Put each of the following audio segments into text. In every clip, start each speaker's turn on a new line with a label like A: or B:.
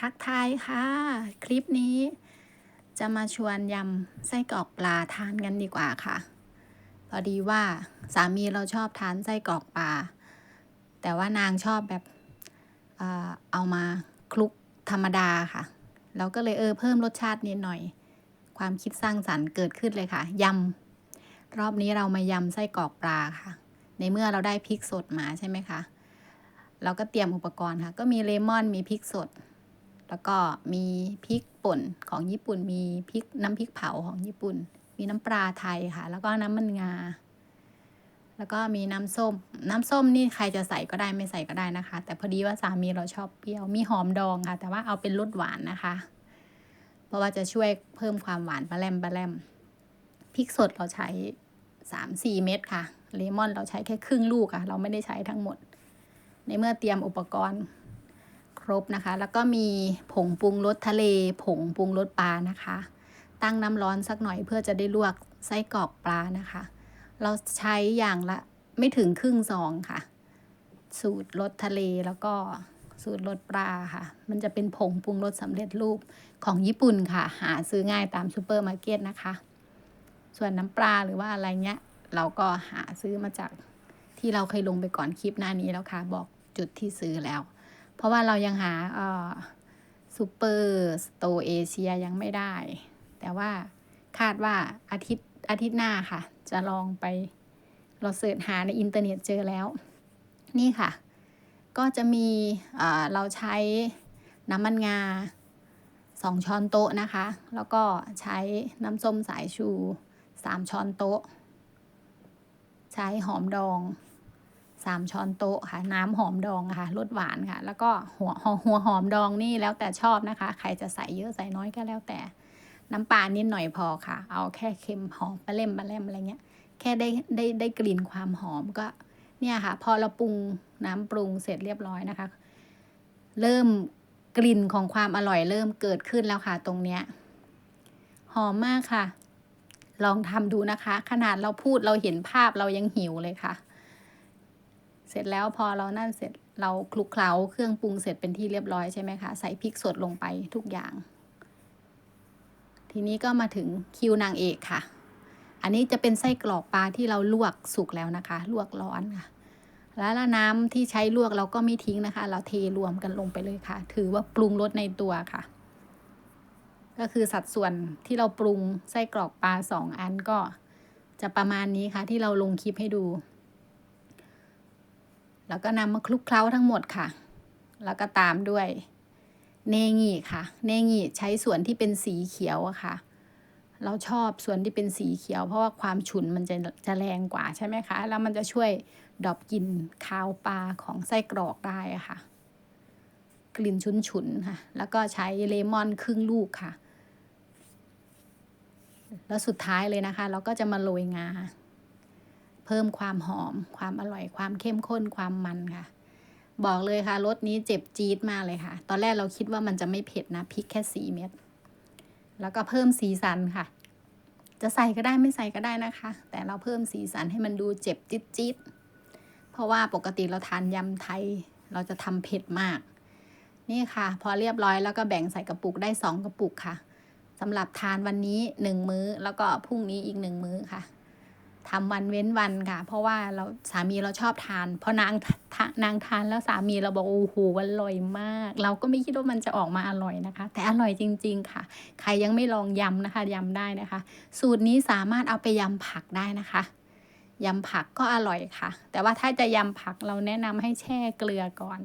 A: ทักทายค่ะ คลิปนี้ จะมาชวนยำไส้กรอกปลาทานกันดีกว่าค่ะ พอดีว่าสามีเราชอบทานไส้กรอกปลา แต่ว่านางชอบแบบเออเอามาคลุกธรรมดาค่ะ เราก็เลยเออเพิ่มรสชาตินิดหน่อย ความคิดสร้างสรรค์เกิดขึ้นเลยค่ะยำรอบนี้เรามายำไส้กรอกปลาค่ะ ในเมื่อเราได้พริกสดมาใช่ไหมคะเราก็เตรียมอุปกรณ์ค่ะ ก็มีเลมอนมีพริกสด แล้วก็มีพริกป่นของญี่ปุ่น มีพริกน้ำพริกเผาของญี่ปุ่น มีน้ำปลาไทยค่ะ แล้วก็น้ำมันงา แล้วก็มีน้ำส้ม น้ำส้มนี่ใครจะใส่ก็ได้ไม่ใส่ก็ได้นะคะ แต่พอดีว่าสามีเราชอบเปรี้ยว มีหอมดองค่ะ แต่ว่าเอาเป็นรสหวานนะคะ เพราะว่าจะช่วยเพิ่มความหวานปลาแรมปลาแรมพริกสดเราใช้สามสี่เม็ดค่ะ เลมอนเราใช้แค่ครึ่งลูกค่ะเราไม่ได้ใช้ทั้งหมด ในเมื่อเตรียมอุปกรณ์ ครบนะคะ แล้วก็มีผงปรุงรสทะเล ผงปรุงรสปลานะคะ ตั้งน้ำร้อนสักหน่อยเพื่อจะได้ลวกไส้กรอกปลานะคะ เราใช้อย่างละไม่ถึงครึ่งซองค่ะ สูตรรสทะเลแล้วก็สูตรรสปลาค่ะ มันจะเป็นผงปรุงรสสำเร็จรูปของญี่ปุ่นค่ะ หาซื้อง่ายตามซูเปอร์มาร์เก็ตนะคะ ส่วนน้ำปลาหรือว่าอะไรเงี้ย เราก็หาซื้อมาจากที่เราเคยลงไปก่อนคลิปหน้านี้แล้วค่ะ บอกจุดที่ซื้อแล้ว เพราะว่าเรายังหาซูเปอร์สโตเอเชียยังไม่ได้ แต่ว่าคาดว่าอาทิตย์อาทิตย์หน้าค่ะ จะลองไปเราเสิร์ชหาในอินเทอร์เน็ตเจอแล้ว นี่ค่ะ ก็จะมีเราใช้น้ำมันงาสองช้อนโต๊ะนะคะ แล้วก็ใช้น้ำส้มสายชูสามช้อนโต๊ะ ใช้หอมดอง สามช้อนโต๊ะค่ะ น้ำหอมดองค่ะรสหวานค่ะ แล้วก็หัวหัวหอมดองนี่แล้วแต่ชอบนะคะ ใครจะใส่เยอะใส่น้อยก็แล้วแต่น้ำปลานิดหน่อยพอค่ะ เอาแค่เค็มหอมปลาเล่มปลาเล่มอะไรเงี้ย แค่ได้ได้ได้กลิ่นความหอมก็เนี่ยค่ะ พอเราปรุงน้ำปรุงเสร็จเรียบร้อยนะคะ เริ่มกลิ่นของความอร่อยเริ่มเกิดขึ้นแล้วค่ะตรงเนี้ยหอมมากค่ะ ลองทำดูนะคะ ขนาดเราพูดเราเห็นภาพเรายังหิวเลยค่ะ สร็จแล้วพอเรานั่นเสร็จเราคลุกเคล้าเครื่องปรุงเสร็จเป็นที่เรียบร้อยใช่ไหมคะ ใส่พริกสดลงไปทุกอย่าง ทีนี้ก็มาถึงคิวนางเอกค่ะ อันนี้จะเป็นไส้กรอกปลาที่เราลวกสุกแล้วนะคะ ลวกร้อนค่ะ แล้วน้ำที่ใช้ลวกเราก็ไม่ทิ้งนะคะ เราเทรวมกันลงไปเลยค่ะ ถือว่าปรุงรสในตัวค่ะ ก็คือสัดส่วนที่เราปรุงไส้กรอกปลาสองอันก็จะประมาณนี้ค่ะ ที่เราลงคลิปให้ดู แล้วก็นำมาคลุกเคล้าทั้งหมดค่ะ แล้วก็ตามด้วยเนงีค่ะ เนงีใช้ส่วนที่เป็นสีเขียวอะค่ะ เราชอบส่วนที่เป็นสีเขียว เพราะว่าความฉุนมันจะจะแรงกว่าใช่ไหมคะ แล้วมันจะช่วยดอบกลิ่นคาวปลาของไส้กรอกได้ะค่ะ กลิ่นฉุนๆค่ะ แล้วก็ใช้เลมอนครึ่งลูกค่ะ แล้วสุดท้ายเลยนะคะ เราก็จะมาโรยงา เพิ่มความหอม ความอร่อย ความเข้มข้น ความมันค่ะ บอกเลยค่ะรสนี้เจ็บจี๊ดมากเลยค่ะ ตอนแรกเราคิดว่ามันจะไม่เผ็ดนะพริกแค่สี่เม็ด แล้วก็เพิ่มสีสันค่ะ จะใส่ก็ได้ไม่ใส่ก็ได้นะคะ แต่เราเพิ่มสีสันให้มันดูเจ็บจี๊ดจี๊ดเพราะว่าปกติเราทานยำไทย เราจะทำเผ็ดมาก นี่ค่ะ พอเรียบร้อยแล้วก็แบ่งใส่กระปุกได้สองกระปุกค่ะสำหรับทานวันนี้หนึ่งมื้อ แล้วก็พรุ่งนี้อีกหนึ่งมื้อค่ะ ทำวันเว้นวันค่ะ เพราะว่าเราสามีเราชอบทานพอนางนางทานแล้วสามีเราบอกโอ้โหอร่อยมาก เราก็ไม่คิดว่ามันจะออกมาอร่อยนะคะ แต่อร่อยจริง ๆ ค่ะ ใครยังไม่ลองยำนะคะยำได้นะคะ สูตรนี้สามารถเอาไปยำผักได้นะคะยำผักก็อร่อยค่ะ แต่ว่าถ้าจะยำผักเราแนะนำให้แช่เกลือก่อน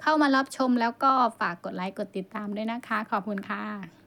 A: เข้ามารับชมแล้วก็ฝากกดไลค์กดติดตามด้วยนะคะ ขอบคุณค่ะ